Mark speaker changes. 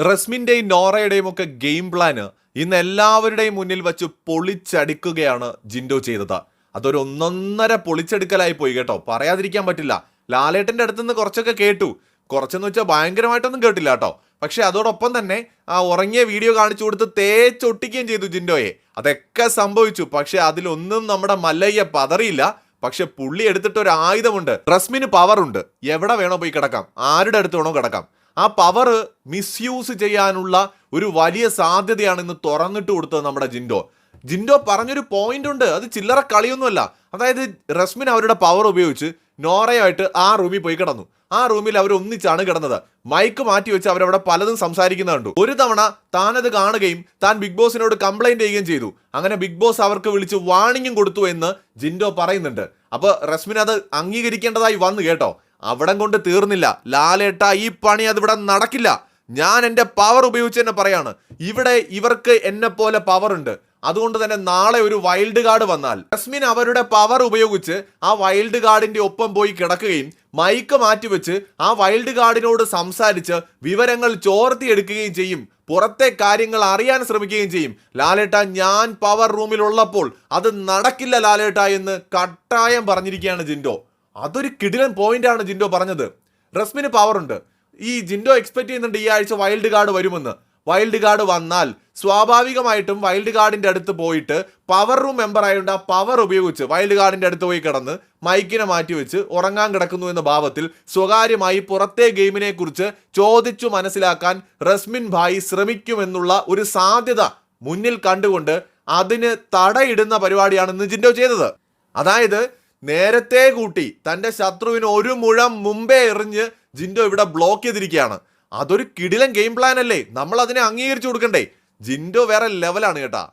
Speaker 1: റസ്മിന്റെയും നോറയുടെയും ഒക്കെ game plan ഇന്ന് എല്ലാവരുടെയും മുന്നിൽ വെച്ച് പൊളിച്ചടിക്കുകയാണ് ജിൻഡോ ചെയ്തത്. അതൊരു ഒന്നൊന്നര പൊളിച്ചെടുക്കലായി പോയി കേട്ടോ. പറയാതിരിക്കാൻ പറ്റില്ല. ലാലേട്ടന്റെ അടുത്ത് നിന്ന് കുറച്ചൊക്കെ കേട്ടു. കുറച്ചെന്ന് വെച്ചാൽ ഭയങ്കരമായിട്ടൊന്നും കേട്ടില്ല കേട്ടോ. പക്ഷെ അതോടൊപ്പം തന്നെ ആ ഉറങ്ങിയ വീഡിയോ കാണിച്ചു കൊടുത്ത് തേച്ചൊട്ടിക്കുകയും ചെയ്തു ജിൻഡോയെ. അതൊക്കെ സംഭവിച്ചു. പക്ഷെ അതിലൊന്നും നമ്മുടെ മല്ലയ്യ പതറിയില്ല. പക്ഷെ പുള്ളി എടുത്തിട്ട് ഒരു ആയുധമുണ്ട് റസ്മിന് പവറുണ്ട് എവിടെ വേണോ പോയി കിടക്കാം. ആരുടെ അടുത്ത് വേണോ കിടക്കാം. ആ പവർ മിസ്യൂസ് ചെയ്യാനുള്ള ഒരു വലിയ സാധ്യതയാണ് ഇന്ന് തുറന്നിട്ട് കൊടുത്തത് നമ്മുടെ ജിൻഡോ. ജിൻഡോ പറഞ്ഞൊരു പോയിന്റ് ഉണ്ട്. അത് ചില്ലറ കളിയൊന്നുമല്ല. അതായത് റസ്മിൻ അവരുടെ പവർ ഉപയോഗിച്ച് നോറയായിട്ട് ആ റൂമിൽ പോയി കിടന്നു. ആ റൂമിൽ അവർ ഒന്നിച്ചാണ് കിടന്നത്. മൈക്ക് മാറ്റി വെച്ച് അവരവിടെ പലതും സംസാരിക്കുന്നുണ്ട് ഒരു തവണ താനത് കാണുകയും താൻ ബിഗ് ബോസിനോട് കംപ്ലൈന്റ് ചെയ്യുകയും ചെയ്തു. അങ്ങനെ ബിഗ് ബോസ് അവർക്ക് വിളിച്ച് വാണിംഗും കൊടുത്തു എന്ന് ജിൻഡോ പറയുന്നുണ്ട്. അപ്പോൾ റസ്മിൻ അത് അംഗീകരിക്കേണ്ടതായി വന്നു കേട്ടോ. അവിടം കൊണ്ട് തീർന്നില്ല. ലാലേട്ട ഈ പണി അതിവിടെ നടക്കില്ല. ഞാൻ എന്റെ പവർ ഉപയോഗിച്ച് തന്നെ പറയാണ്. ഇവിടെ ഇവർക്ക് എന്നെ പോലെ പവർ ഉണ്ട്. അതുകൊണ്ട് തന്നെ നാളെ ഒരു വൈൽഡ് കാർഡ് വന്നാൽ. ജസ്മിൻ അവരുടെ പവർ ഉപയോഗിച്ച് ആ വൈൽഡ് കാർഡിന്റെ ഒപ്പം പോയി കിടക്കുകയും മൈക്ക് മാറ്റിവെച്ച് ആ വൈൽഡ് കാർഡിനോട് സംസാരിച്ച് വിവരങ്ങൾ ചോർത്തിയെടുക്കുകയും ചെയ്യും. പുറത്തെ കാര്യങ്ങൾ അറിയാൻ ശ്രമിക്കുകയും ചെയ്യും. ലാലേട്ട ഞാൻ പവർ റൂമിലുള്ളപ്പോൾ അത് നടക്കില്ല ലാലേട്ട എന്ന് കട്ടായം പറഞ്ഞിരിക്കുകയാണ് ജിൻഡോ. അതൊരു കിടിലൻ പോയിന്റ് ആണ് ജിൻഡോ പറഞ്ഞത്. റസ്മിന് പവർ ഉണ്ട്. ഈ ജിൻഡോ എക്സ്പെക്ട് ചെയ്യുന്നുണ്ട് ഈ ആഴ്ച വൈൽഡ് കാർഡ് വരുമെന്ന്. വൈൽഡ് കാർഡ് വന്നാൽ സ്വാഭാവികമായിട്ടും വൈൽഡ് കാർഡിന്റെ അടുത്ത് പോയിട്ട് പവർ റൂം മെമ്പർ ആയതുകൊണ്ട് ആ പവർ ഉപയോഗിച്ച് വൈൽഡ് കാർഡിന്റെ അടുത്ത് പോയി കിടന്ന് മൈക്കിനെ മാറ്റി വെച്ച് ഉറങ്ങാൻ കിടക്കുന്നു എന്ന ഭാവത്തിൽ സ്വകാര്യമായി പുറത്തെ ഗെയിമിനെക്കുറിച്ച് ചോദിച്ചു മനസ്സിലാക്കാൻ റസ്മിൻ ഭായി ശ്രമിക്കുമെന്നുള്ള ഒരു സാധ്യത മുന്നിൽ കണ്ടുകൊണ്ട് അതിന് തടയിടുന്ന പരിപാടിയാണ് ഇന്ന് ജിൻഡോ ചെയ്തത്. അതായത് നേരത്തെ കൂട്ടി തന്റെ ശത്രുവിന് ഒരു മുഴം മുമ്പേ എറിഞ്ഞ് ജിൻഡോ ഇവിടെ ബ്ലോക്ക് ചെയ്തിരിക്കുകയാണ്. അതൊരു കിടിലൻ ഗെയിം പ്ലാൻ അല്ലേ? നമ്മൾ അതിനെ അംഗീകരിച്ചു കൊടുക്കണ്ടേ? ജിൻഡോ വേറെ ലെവലാണ് കേട്ടാ.